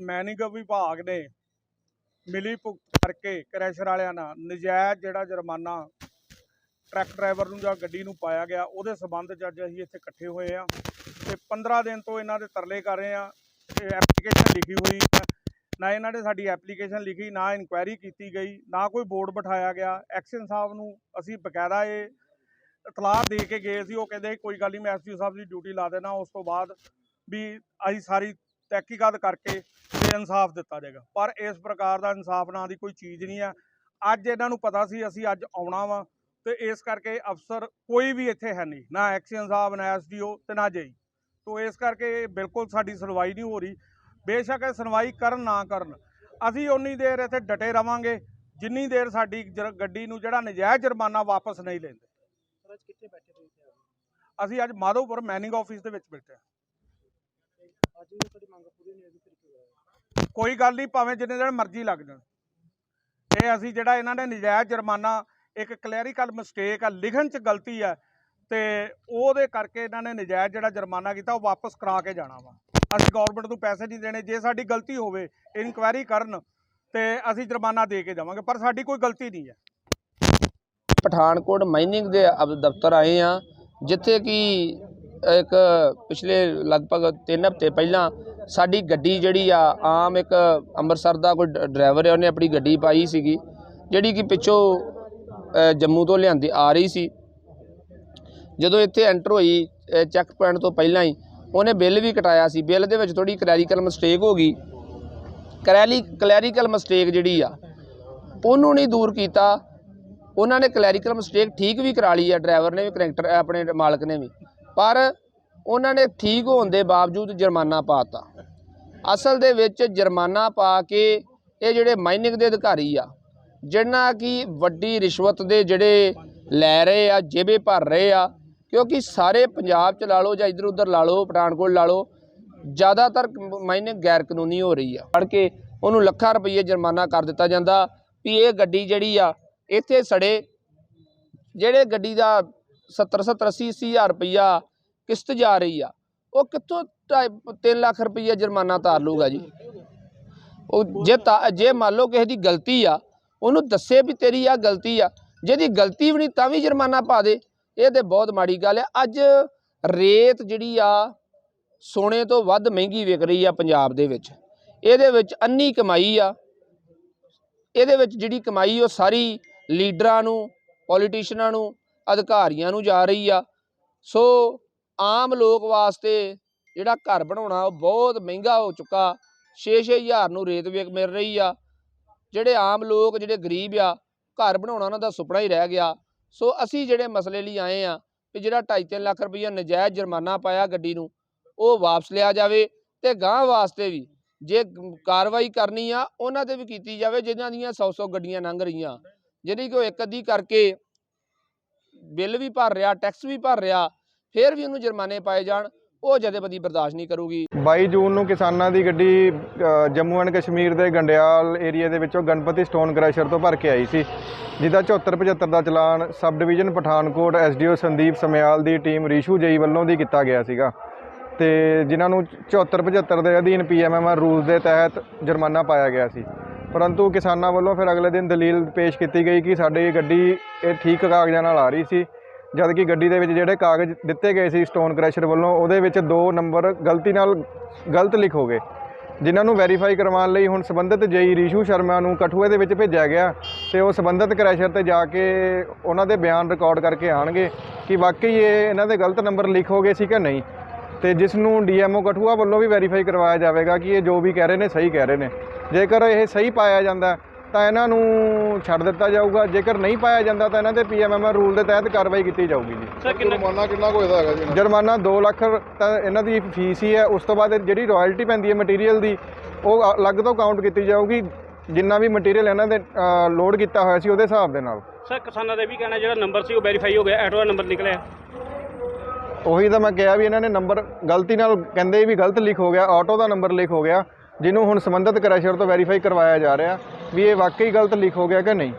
Manning ਵਿਭਾਗ ਨੇ। ਮਿਲੀ ਭੁਗਤ ਕਰਕੇ ਕ੍ਰੈਸ਼ਰ ਵਾਲਿਆਂ ਨਾਲ। ਨਜਾਇਜ਼ ਜਿਹੜਾ ਜੁਰਮਾਨਾ ਟਰੱਕ ਡਰਾਈਵਰ ਨੂੰ ਜਾਂ ਗੱਡੀ ਨੂੰ ਪਾਇਆ ਗਿਆ, ਉਹਦੇ ਸਬੰਧ 'ਚ ਅੱਜ ਅਸੀਂ ਇੱਥੇ ਇਕੱਠੇ ਹੋਏ ਆ ਤੇ 15 ਦਿਨ ਤੋਂ ਇਹਨਾਂ ਦੇ ਤਰਲੇ ਕਰ ਰਹੇ ਆ ਤੇ ਐਪਲੀਕੇਸ਼ਨ ਲਿਖੀ ਹੋਈ ਹੈ। ਨਾ ਇਹਨਾਂ ਨੇ ਸਾਡੀ ਐਪਲੀਕੇਸ਼ਨ ਲਿਖੀ, ਨਾ ਇਨਕੁਆਇਰੀ ਕੀਤੀ ਗਈ, ਨਾ ਕੋਈ ਬੋਰਡ ਬਿਠਾਇਆ ਗਿਆ। ਐਕਸ਼ਨ ਸਾਹਿਬ ਨੂੰ ਅਸੀਂ ਬਕਾਇਦਾ ਇਹ ਇਤਲਾਹ ਦੇ ਕੇ ਗਏ ਸੀ। ਉਹ ਕਹਿੰਦੇ, ਕੋਈ ਗੱਲ ਨਹੀਂ ਮੈਂ ਐਸਪੀ ਸਾਹਿਬ ਦੀ ਡਿਊਟੀ ਲਾ ਦੇਣਾ। ਉਸ ਤੋਂ ਬਾਅਦ ਵੀ ਅਸੀਂ ਸਾਰੀ ਤਹਿਕੀਕਾਤ ਕਰਕੇ ਤੇ ਇਨਸਾਫ ਦਿੱਤਾ ਜਾਏਗਾ। ਪਰ ਇਸ ਪ੍ਰਕਾਰ ਦਾ ਇਨਸਾਫ ਨਾਂ ਦੀ ਕੋਈ ਚੀਜ਼ ਨਹੀਂ ਆ ਅੱਜ ਇਹਨਾਂ ਨੂੰ ਪਤਾ ਸੀ ਅਸੀਂ ਅੱਜ ਆਉਣਾ ਵਾ ਤੇ ਇਸ ਕਰਕੇ ਅਫਸਰ ਕੋਈ ਵੀ ਇੱਥੇ ਹੈ ਨਹੀਂ। ਨਾ ਐਕਸ਼ਨ ਸਾਹਿਬ ਨਾ ਐਸਡੀਓ ਤੇ ਨਾ ਜਈ। ਤੋ ਇਸ ਕਰਕੇ ਬਿਲਕੁਲ ਸਾਡੀ ਸੁਣਵਾਈ ਨਹੀਂ ਹੋ ਰਹੀ। ਬੇਸ਼ੱਕ ਇਹ ਸੁਣਵਾਈ ਕਰਨ ਨਾ ਕਰਨ ਅਸੀਂ ਉਨੀ ਦੇਰ ਇੱਥੇ ਡਟੇ ਰਵਾਂਗੇ ਜਿੰਨੀ ਦੇਰ ਸਾਡੀ ਗੱਡੀ ਨੂੰ ਜਿਹੜਾ ਨਜਾਇਜ਼ ਜੁਰਮਾਨਾ ਵਾਪਸ ਨਹੀਂ ਲੈਂਦੇ। ਅਸੀਂ ਅੱਜ ਮਾਧੋਪੁਰ ਮੈਨਿੰਗ ਆਫਿਸ ਦੇ ਵਿੱਚ ਬੈਠੇ ਹਾਂ? ਅੱਜ ਵੀ ਤੁਹਾਡੀ ਮੰਗ ਪੂਰੀ ਨਹੀਂ ਹੋਈ ਫਿਰ ਕੀ ਹੋਇਆ ਕੋਈ ਗੱਲ ਨਹੀਂ ਭਾਵੇਂ ਜਿੰਨੇ ਦਿਨ ਮਰਜ਼ੀ ਲੱਗ ਜਾਣ। ਇਹ ਅਸੀਂ ਜਿਹੜਾ ਇਹਨਾਂ ਨੇ ਨਜਾਇਜ਼ ਜੁਰਮਾਨਾ ਇੱਕ ਕਲੈਰੀਕਲ ਮਿਸਟੇਕ ਆ ਲਿਖਣ 'ਚ ਗਲਤੀ ਆ ਤੇ ਉਹਦੇ ਕਰਕੇ ਇਹਨਾਂ ਨੇ ਨਜਾਇਜ਼ ਜਿਹੜਾ ਜੁਰਮਾਨਾ ਕੀਤਾ ਉਹ ਵਾਪਸ ਕਰਾ ਕੇ ਜਾਣਾ ਵਾ। ਅਸੀਂ ਗਵਰਨਮੈਂਟ ਨੂੰ ਪੈਸੇ ਨਹੀਂ ਦੇਣੇ ਜੇ ਸਾਡੀ ਗਲਤੀ ਹੋਵੇ ਇਨਕੁਆਇਰੀ ਕਰਨ ਤੇ ਅਸੀਂ ਜੁਰਮਾਨਾ ਦੇ ਕੇ ਜਾਵਾਂਗੇ ਪਰ ਸਾਡੀ ਕੋਈ ਗਲਤੀ ਨਹੀਂ ਹੈ। ਪਠਾਨਕੋਟ ਮਾਈਨਿੰਗ ਦੇ ਦਫ਼ਤਰ ਆਏ ਆ ਜਿੱਥੇ ਕਿ ਇੱਕ ਪਿਛਲੇ ਲਗਭਗ 3 ਹਫ਼ਤੇ ਪਹਿਲਾਂ ਸਾਡੀ ਗੱਡੀ ਜਿਹੜੀ ਆ, ਆਮ ਇੱਕ ਅੰਮ੍ਰਿਤਸਰ ਦਾ ਕੋਈ ਡ- ਡਰਾਈਵਰ ਹੈ ਉਹਨੇ ਆਪਣੀ ਗੱਡੀ ਪਾਈ ਸੀਗੀ, ਜਿਹੜੀ ਕਿ ਪਿੱਛੋਂ ਜੰਮੂ ਤੋਂ ਲਿਆਂਦੀ ਆ ਰਹੀ ਸੀ। ਜਦੋਂ ਇੱਥੇ ਐਂਟਰ ਹੋਈ ਚੈੱਕ ਪੁਆਇੰਟ ਤੋਂ ਪਹਿਲਾਂ ਹੀ, ਉਹਨੇ ਬਿੱਲ ਵੀ ਕਟਾਇਆ ਸੀ। ਬਿੱਲ ਦੇ ਵਿੱਚ ਥੋੜੀ ਕਲੈਰੀਕਲ ਮਿਸਟੇਕ ਹੋ ਗਈ। ਕਲੈਰੀ, ਕਲੈਰੀਕਲ ਮਿਸਟੇਕ ਜਿਹੜੀ ਆ, ਉਹਨੂੰ ਨਹੀਂ ਦੂਰ ਕੀਤਾ। ਉਹਨਾਂ ਨੇ ਕਲੈਰੀਕਲ ਮਿਸਟੇਕ ਠੀਕ ਵੀ ਕਰਾ ਲਈ ਆ, ਡਰਾਈਵਰ ਨੇ ਵੀ, ਕਰੈਕਟਰ, ਆਪਣੇ ਮਾਲਕ ਨੇ ਵੀ। ਪਰ ਉਹਨਾਂ ਨੇ ਠੀਕ ਹੋਣ ਦੇ ਬਾਵਜੂਦ ਜੁਰਮਾਨਾ ਪਾਤਾ ਅਸਲ ਦੇ ਵਿੱਚ ਜੁਰਮਾਨਾ ਪਾ ਕੇ ਇਹ ਜਿਹੜੇ ਮਾਈਨਿੰਗ ਦੇ ਅਧਿਕਾਰੀ ਆ ਜਿਹਨਾਂ ਕਿ ਵੱਡੀ ਰਿਸ਼ਵਤ ਦੇ ਜਿਹੜੇ ਲੈ ਰਹੇ ਆ, ਜੇਬੇ ਭਰ ਰਹੇ ਆ, ਕਿਉਂਕਿ ਸਾਰੇ ਪੰਜਾਬ ਚ ਲਾ ਲਓ ਜਾਂ ਇਧਰ ਉਧਰ ਲਾ ਲਓ ਪਠਾਨਕੋਟ ਲਾ ਲਓ, ਜ਼ਿਆਦਾਤਰ ਮਾਈਨਿੰਗ ਗੈਰ ਕਾਨੂੰਨੀ ਹੋ ਰਹੀ ਆ। ਫੜ ਕੇ ਉਹਨੂੰ ਲੱਖਾਂ ਰੁਪਏ ਜੁਰਮਾਨਾ ਕਰ ਦਿੱਤਾ ਜਾਂਦਾ ਵੀ ਇਹ ਗੱਡੀ ਜਿਹੜੀ ਆ, ਇੱਥੇ ਸੜੇ, ਜਿਹੜੇ ਗੱਡੀ ਦਾ 70 70 80 80 ਹਜ਼ਾਰ ਰੁਪਈਆ ਕਿਸ਼ਤ ਜਾ ਰਹੀ ਆ। ਉਹ ਕਿੱਥੋਂ 3 ਲੱਖ ਰੁਪਈਆ ਜੁਰਮਾਨਾ ਤਾਰ ਲੂਗਾ ਜੀ। ਉਹ ਜੇ ਤਾਂ- ਜੇ ਮੰਨ ਲਓ ਕਿਸੇ ਦੀ ਗਲਤੀ ਆ, ਉਹਨੂੰ ਦੱਸੇ ਵੀ ਤੇਰੀ ਆ ਗਲਤੀ ਆ। ਜਿਹਦੀ ਗਲਤੀ ਵੀ ਨਹੀਂ ਤਾਂ ਵੀ ਜੁਰਮਾਨਾ ਪਾ ਦੇ। ਇਹ ਤੇ ਬਹੁਤ ਮਾੜੀ ਗੱਲ ਆ। ਅੱਜ ਰੇਤ ਜਿਹੜੀ ਆ, ਸੋਨੇ ਤੋਂ ਵੱਧ ਮਹਿੰਗੀ ਵਿਕ ਰਹੀ ਆ ਪੰਜਾਬ ਦੇ ਵਿੱਚ। ਇਹਦੇ ਵਿੱਚ ਅੰਨੀ ਕਮਾਈ ਆ। ਇਹਦੇ ਵਿੱਚ ਜਿਹੜੀ ਕਮਾਈ ਉਹ ਸਾਰੀ ਲੀਡਰਾਂ ਨੂੰ ਪੋਲੀਟੀਸ਼ੀਅਨਾਂ ਨੂੰ, ਅਧਿਕਾਰੀਆਂ ਨੂੰ ਜਾ ਰਹੀ ਆ। ਸੋ ਆਮ ਲੋਕ ਵਾਸਤੇ ਜਿਹੜਾ ਘਰ ਬਣਾਉਣਾ, ਉਹ ਬਹੁਤ ਮਹਿੰਗਾ ਹੋ ਚੁੱਕਾ। 6-6 ਹਜ਼ਾਰ ਨੂੰ ਰੇਤ ਵੇਚ ਮਿਲ ਰਹੀ ਆ। ਜਿਹੜੇ ਆਮ ਲੋਕ, ਜਿਹੜੇ ਗਰੀਬ ਆ, ਘਰ ਬਣਾਉਣਾ ਉਹਨਾਂ ਦਾ ਸੁਪਨਾ ਹੀ ਰਹਿ ਗਿਆ। ਸੋ ਅਸੀਂ ਜਿਹੜੇ ਮਸਲੇ ਲਈ ਆਏ ਆ ਵੀ ਜਿਹੜਾ 2.5 ਲੱਖ ਰੁਪਈਆ ਨਜਾਇਜ਼ ਜੁਰਮਾਨਾ ਪਾਇਆ ਗੱਡੀ ਨੂੰ, ਉਹ ਵਾਪਸ ਲਿਆ ਜਾਵੇ ਤੇ ਗਾਂਹ ਵਾਸਤੇ ਵੀ ਜੇ ਕਾਰਵਾਈ ਕਰਨੀ ਆ, ਉਹਨਾਂ ਤੇ ਵੀ ਕੀਤੀ ਜਾਵੇ ਜਿਨ੍ਹਾਂ ਦੀਆਂ 100-100 ਗੱਡੀਆਂ ਲੰਘ ਰਹੀਆਂ। ਜਿਹੜੀ ਕਿ ਉਹ ਇੱਕ ਅੱਧੀ ਕਰਕੇ ਬਿੱਲ ਵੀ ਭਰ ਰਿਹਾ, ਟੈਕਸ ਵੀ ਭਰ ਰਿਹਾ ਫਿਰ ਵੀ ਉਹਨੂੰ ਜੁਰਮਾਨੇ ਪਾਏ ਜਾਣ, ਉਹ ਜਥੇਬੰਦੀ ਬਰਦਾਸ਼ਤ ਨਹੀਂ ਕਰੂਗੀ। 22 ਜੂਨ ਨੂੰ ਕਿਸਾਨਾਂ ਦੀ ਗੱਡੀ ਜੰਮੂ ਐਂਡ ਕਸ਼ਮੀਰ ਦੇ ਗੰਡਿਆਲ ਏਰੀਆ ਦੇ ਵਿੱਚੋਂ ਗਣਪਤੀ ਸਟੋਨ ਕ੍ਰੈਸ਼ਰ ਤੋਂ ਭਰ ਕੇ ਆਈ ਸੀ, ਜਿਹਦਾ 74 75 ਦਾ ਚਲਾਨ sub division Pathankot SDO Sandeep Samyal ਦੀ ਟੀਮ ਰੀਸ਼ੂ ਜਈ ਵੱਲੋਂ ਦੀ ਕੀਤਾ ਗਿਆ ਸੀਗਾ। ਤੇ ਜਿਨ੍ਹਾਂ ਨੂੰ 74 75 ਦੇ ਅਧੀਨ ਪੀਐਮਐਮਆਰ ਰੂਲਸ ਦੇ ਤਹਿਤ ਜੁਰਮਾਨਾ ਪਾਇਆ ਗਿਆ ਸੀ। ਪਰੰਤੂ ਕਿਸਾਨਾਂ ਵੱਲੋਂ ਫਿਰ ਅਗਲੇ ਦਿਨ ਦਲੀਲ ਪੇਸ਼ ਕੀਤੀ ਗਈ ਕਿ ਸਾਡੀ ਗੱਡੀ ਇਹ ਠੀਕ ਕਾਗਜ਼ਾਂ ਨਾਲ ਆ ਰਹੀ ਸੀ। ਜਦ ਕਿ ਗੱਡੀ ਦੇ ਵਿੱਚ ਜਿਹੜੇ ਕਾਗਜ਼ ਦਿੱਤੇ ਗਏ ਸੀ ਸਟੋਨ ਕ੍ਰੈਸ਼ਰ ਵੱਲੋਂ, ਉਹਦੇ ਵਿੱਚ ਦੋ ਨੰਬਰ ਗਲਤੀ ਨਾਲ ਗਲਤ ਲਿਖ ਗਏ। ਜਿਨ੍ਹਾਂ ਨੂੰ ਵੈਰੀਫਾਈ ਕਰਵਾਉਣ ਲਈ ਹੁਣ ਸੰਬੰਧਿਤ ਜਈ ਰੀਸ਼ੂ ਸ਼ਰਮਾ ਨੂੰ ਕਠੂਏ ਦੇ ਵਿੱਚ ਭੇਜਿਆ ਗਿਆ ਤੇ ਉਹ ਸੰਬੰਧਿਤ ਕ੍ਰੈਸ਼ਰ ਤੇ ਜਾ ਕੇ ਉਹਨਾਂ ਦੇ ਬਿਆਨ ਰਿਕਾਰਡ ਕਰਕੇ ਆਣਗੇ ਕਿ ਵਾਕਈ ਇਹ ਇਹਨਾਂ ਦੇ ਗਲਤ ਨੰਬਰ ਲਿਖ ਹੋ ਗਏ ਸੀ ਕਿ ਨਹੀਂ। ਤੇ ਜਿਸ ਨੂੰ ਡੀਐਮਓ ਕਠੂਆ ਵੱਲੋਂ ਵੀ ਵੈਰੀਫਾਈ ਕਰਵਾਇਆ ਜਾਵੇਗਾ ਕਿ ਇਹ ਜੋ ਵੀ ਕਹਿ ਰਹੇ ਨੇ, ਸਹੀ ਕਹਿ ਰਹੇ ਨੇ। ਜੇਕਰ ਇਹ ਸਹੀ ਪਾਇਆ ਜਾਂਦਾ ਤਾਂ ਇਹਨਾਂ ਨੂੰ ਛੱਡ ਦਿੱਤਾ ਜਾਊਗਾ। ਜੇਕਰ ਨਹੀਂ ਪਾਇਆ ਜਾਂਦਾ ਤਾਂ ਇਹਨਾਂ ਤੇ ਪੀਐਮਐਮਆਰ ਰੂਲ ਦੇ ਤਹਿਤ ਕਾਰਵਾਈ ਕੀਤੀ ਜਾਊਗੀ ਜੀ। ਸਰ ਕਿੰਨਾ ਜੁਰਮਾਨਾ ਕਿੰਨਾ ਕੁ ਹੈਗਾ ਜੀ ਜੁਰਮਾਨਾ 2 ਲੱਖ ਤਾਂ ਇਹਨਾਂ ਦੀ ਫੀਸ ਹੀ ਹੈ। ਉਸ ਤੋਂ ਬਾਅਦ ਜਿਹੜੀ ਰਾਇਲਟੀ ਪੈਂਦੀ ਹੈ ਮਟੀਰੀਅਲ ਦੀ ਉਹ ਅਲੱਗ ਤੋਂ ਕਾਊਂਟ ਕੀਤੀ ਜਾਊਗੀ। ਜਿੰਨਾ ਵੀ ਮਟੀਰੀਅਲ ਇਹਨਾਂ ਦੇ ਲੋਡ ਕੀਤਾ ਹੋਇਆ ਸੀ ਉਹਦੇ ਹਿਸਾਬ ਦੇ ਨਾਲ। ਸਰ ਕਿਸਾਨਾਂ ਦਾ ਇਹ ਵੀ ਕਹਿਣਾ ਜਿਹੜਾ ਨੰਬਰ ਸੀ ਉਹ ਵੈਰੀਫਾਈ ਹੋ ਗਿਆ ਆਟੋ ਦਾ ਨੰਬਰ ਨਿਕਲਿਆ। ਉਹੀ ਤਾਂ ਮੈਂ ਕਿਹਾ ਵੀ ਇਹਨਾਂ ਨੇ ਨੰਬਰ ਗਲਤੀ ਨਾਲ ਕਹਿੰਦੇ ਵੀ ਗਲਤ ਲਿਖ ਹੋ ਗਿਆ ਆਟੋ ਦਾ ਨੰਬਰ ਲਿਖ ਹੋ ਗਿਆ ਜਿਹਨੂੰ ਹੁਣ ਸੰਬੰਧਿਤ ਕ੍ਰੈਸ਼ਰ ਤੋਂ ਵੈਰੀਫਾਈ ਕਰਵਾਇਆ ਜਾ ਰਿਹਾ। ਵੀ ਇਹ ਵਾਕਈ ਗਲਤ ਲਿਖ ਹੋ ਗਿਆ ਕਿ ਨਹੀਂ?